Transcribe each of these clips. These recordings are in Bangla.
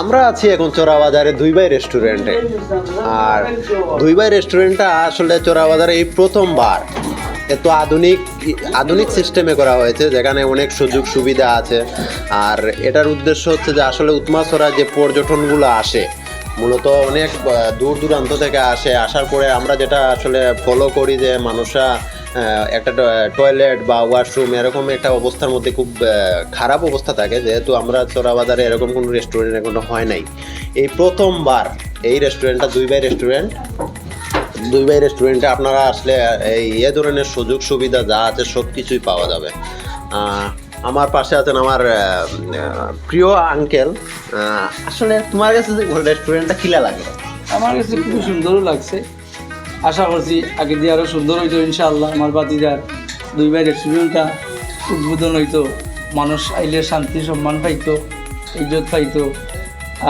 আমরা আছি এখন চোরাবাজারে দুই বাই রেস্টুরেন্টে। আর দুই বাই রেস্টুরেন্টটা আসলে চোরাবাজারে এই প্রথমবার। এত আধুনিক আধুনিক সিস্টেমে করা হয়েছে, যেখানে অনেক সুযোগ সুবিধা আছে। আর এটার উদ্দেশ্য হচ্ছে যে আসলে উৎমাছড়া যে পর্যটনগুলো আসে, মূলত অনেক দূর দূরান্ত থেকে আসে, আসার পরে আমরা যেটা আসলে ফলো করি যে মানুষরা একটা টয়লেট বা ওয়াশরুম এরকম একটা অবস্থার মধ্যে খুব খারাপ অবস্থা থাকে। যেহেতু আমরা চোরাবাজারে এরকম কোনো রেস্টুরেন্ট এখনও হয় নাই। এই প্রথমবার এই রেস্টুরেন্টটা দুই বাই রেস্টুরেন্ট দুই বাই রেস্টুরেন্টে আপনারা আসলে এই এ ধরনের সুযোগ সুবিধা যা আছে সব কিছুই পাওয়া যাবে। আমার পাশে আছেন আমার প্রিয় আঙ্কেল আসলে তোমার কাছে রেস্টুরেন্টটা কিলা লাগে? আমার কাছে খুব সুন্দরও লাগছে। আশা করছি আগে দিয়ে আরও সুন্দর হইতো ইনশাআল্লাহ, আমার বাতিদার দুই ভাই রেস্টুরেন্টটা উদ্বোধন হইতো, মানুষ আইলে শান্তি, সম্মান পাইতো, ইজ্জত পাইতো।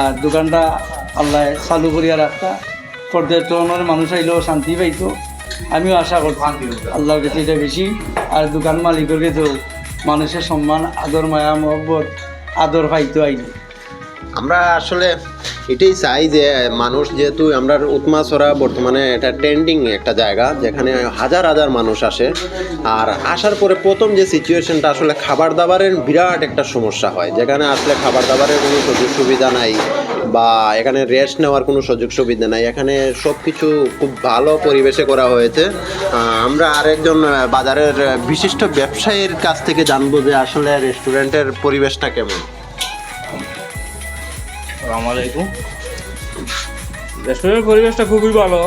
আর দোকানটা আল্লাহ চালু করিয়া রাখতা পর্যটনের মানুষ আইলেও শান্তি পাইতো। আমিও আশা করছি আল্লাহর কাছে এটা বেশি। আর দোকান মালিকের কাছেও মানুষের সম্মান, আদর, মায়া, মহব্বত, আদর পাইতো আইলে। আমরা আসলে এটাই চাই যে মানুষ যেহেতু আমরা উৎমাছড়া বর্তমানে এটা ট্রেন্ডিং একটা জায়গা, যেখানে হাজার হাজার মানুষ আসে। আর আসার পরে প্রথম যে সিচুয়েশনটা আসলে খাবার দাবারের বিরাট একটা সমস্যা হয়। যেখানে আসলে খাবার দাবারের কোনো সুযোগ সুবিধা নাই বা এখানে রেস্ট নেওয়ার কোনো সুযোগ সুবিধা নাই। এখানে সব কিছু খুব ভালো পরিবেশে করা হয়েছে। আমরা আরেকজন বাজারের বিশিষ্ট ব্যবসায়ীর কাছ থেকে জানব যে আসলে রেস্টুরেন্টের পরিবেশটা কেমন। আসসালামাইকুম রেস্টুরেন্টের পরিবেশটা খুবই ভালো।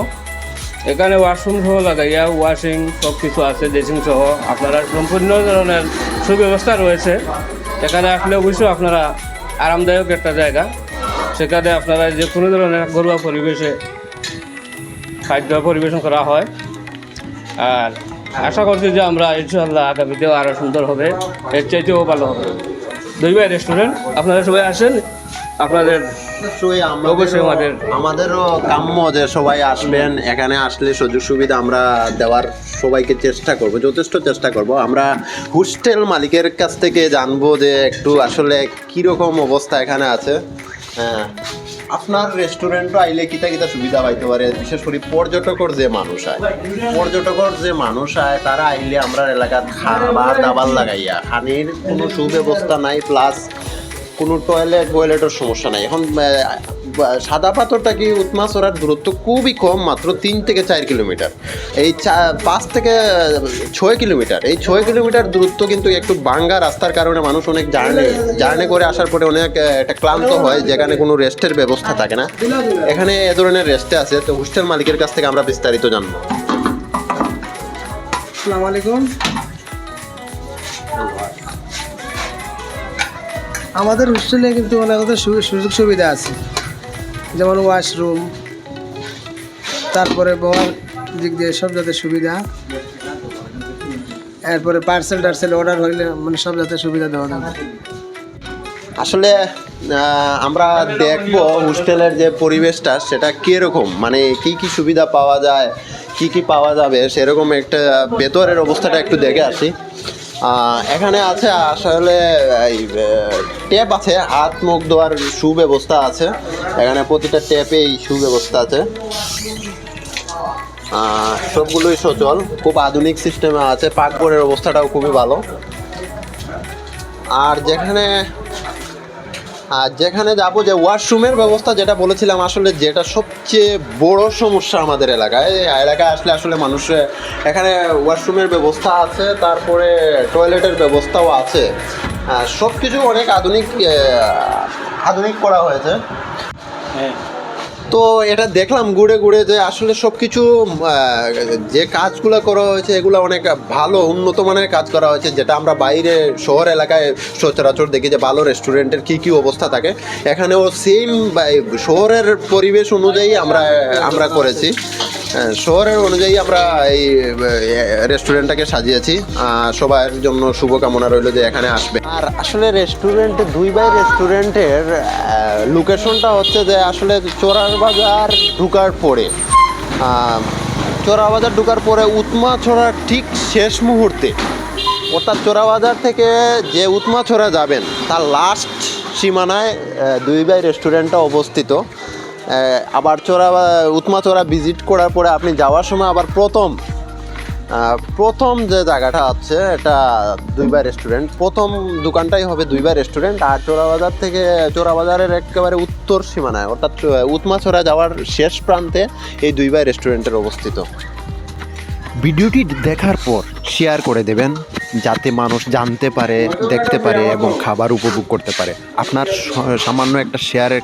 এখানে ওয়াশরুম সহ লাগাইয়া ওয়াশিং সব কিছু আছে ড্রেসিং সহ। আপনারা সম্পূর্ণ ধরনের সুব্যবস্থা রয়েছে। এখানে আসলে অবশ্যই আপনারা আরামদায়ক একটা জায়গা। সেখানে আপনারা যে কোনো ধরনের ঘরোয়া পরিবেশে খাদ্য পরিবেশন করা হয়। আর আশা করছি যে আমরা ইনশাল্লাহ আগামীতেও আরও সুন্দর হবে। এর চাইতেও ভালো হবে। দুই ভাই রেস্টুরেন্ট আপনারা সবাই আসেন। আপনাদের অবশ্যই আমাদের- আমাদেরও কাম্য যে সবাই আসবেন এখানে আসলে সুযোগ সুবিধা আমরা দেওয়ার সবাইকে চেষ্টা করব যথেষ্ট চেষ্টা করব। আমরা হোস্টেল মালিকের কাছ থেকে জানব যে একটু আসলে কীরকম অবস্থা এখানে আছে। হ্যাঁ আপনার রেস্টুরেন্টও আইলে কিতা কিতা সুবিধা পাইতে পারে? বিশেষ করে পর্যটকর যে মানুষ আয় পর্যটকর যে মানুষ আয় তারা আইলে আমরা এলাকার খাবার দাবার লাগাইয়া খানির কোনো সুব্যবস্থা নাই প্লাস কোনো টয়লেট বয়লেটের সমস্যা নাই। এখন সাদা পাথরটা কি উৎমাছড়ার দূরত্ব খুবই কম, মাত্র তিন থেকে চার কিলোমিটার। এই পাঁচ থেকে ছয় কিলোমিটার। এই ছয় কিলোমিটার দূরত্ব কিন্তু একটু বাঙ্গা রাস্তার কারণে মানুষ অনেক জার্নি জার্নি করে আসার পরে অনেক একটা ক্লান্ত হয়, যেখানে কোনো রেস্টের ব্যবস্থা থাকে না। এখানে এ ধরনের রেস্টে আছে, তো হোস্টেল মালিকের কাছ থেকে আমরা বিস্তারিত জানব। আসসালামু আলাইকুম। আমাদের হোস্টেলে কিন্তু অনেক সুযোগ সুবিধা আছে। যেমন ওয়াশরুম তারপরে বর দিক দিয়ে সব যাতে সুবিধা। এরপরে পার্সেল টার্সেল অর্ডার হইলে মানে সব যাতে সুবিধা দেওয়া যাবে। আসলে আমরা দেখব হোস্টেলের যে পরিবেশটা, সেটা কীরকম? মানে কি কি সুবিধা পাওয়া যায়, কি কি পাওয়া যাবে, সেরকম একটা ভেতরের অবস্থাটা একটু দেখে আসি। এখানে আছে আসলে ট্যাপ আছে হাত মুখ ধোয়ার সুব্যবস্থা আছে। এখানে প্রতিটা ট্যাপেই সুব্যবস্থা আছে। সবগুলোই সচল, খুব আধুনিক সিস্টেমে আছে, পাকঘরের অবস্থাটাও খুবই ভালো। আর যেখানে আর যেখানে যাব যে ওয়াশরুমের ব্যবস্থা যেটা বলেছিলাম, আসলে যেটা সবচেয়ে বড় সমস্যা আমাদের এলাকায় এলাকায় আসলে আসলে মানুষ এখানে ওয়াশরুমের ব্যবস্থা আছে, তারপরে টয়লেটের ব্যবস্থাও আছে। সব কিছু অনেক আধুনিক আধুনিক করা হয়েছে। হ্যাঁ। তো এটা দেখলাম ঘুরে ঘুরে যে আসলে সব কিছু যে কাজগুলো করা হয়েছে, এগুলো অনেক ভালো, উন্নত মানের কাজ করা হয়েছে, যেটা আমরা বাইরে শহর এলাকায় সচরাচর দেখি যে ভালো রেস্টুরেন্টের কী কী অবস্থা থাকে। এখানেও সেম শহরের পরিবেশ অনুযায়ী আমরা আমরা করেছি। শহরের অনুযায়ী আমরা এই রেস্টুরেন্টটাকে সাজিয়েছি। সবার জন্য শুভকামনা রইল যে এখানে আসবে। আর আসলে রেস্টুরেন্টে দুই বাই রেস্টুরেন্টের লোকেশনটা হচ্ছে যে আসলে চোরার বাজার ঢুকার পরে। আহ, চোরা বাজার ঢুকার পরে উৎমা ছড়ার ঠিক শেষ মুহূর্তে। অর্থাৎ চোরা বাজার থেকে যে উৎমা ছড়া যাবেন তার লাস্ট সীমানায় দুই বাই রেস্টুরেন্টটা অবস্থিত। আবার চোরা উৎমাচোরা ভিজিট করার পরে আপনি যাওয়ার সময় আবার প্রথম প্রথম যে জায়গাটা আছে এটা দুইবার রেস্টুরেন্ট প্রথম দোকানটাই হবে দুইবার রেস্টুরেন্ট আর চোরাবাজার থেকে চোরাবাজারের একেবারে উত্তর সীমানায়, অর্থাৎ উৎমাছড়া যাওয়ার শেষ প্রান্তে এই দুইবার রেস্টুরেন্টের অবস্থিত। ভিডিওটি দেখার পর শেয়ার করে দেবেন, যাতে মানুষ জানতে পারে, দেখতে পারে এবং খাবার উপভোগ করতে পারে। আপনার সামান্য একটা শেয়ারের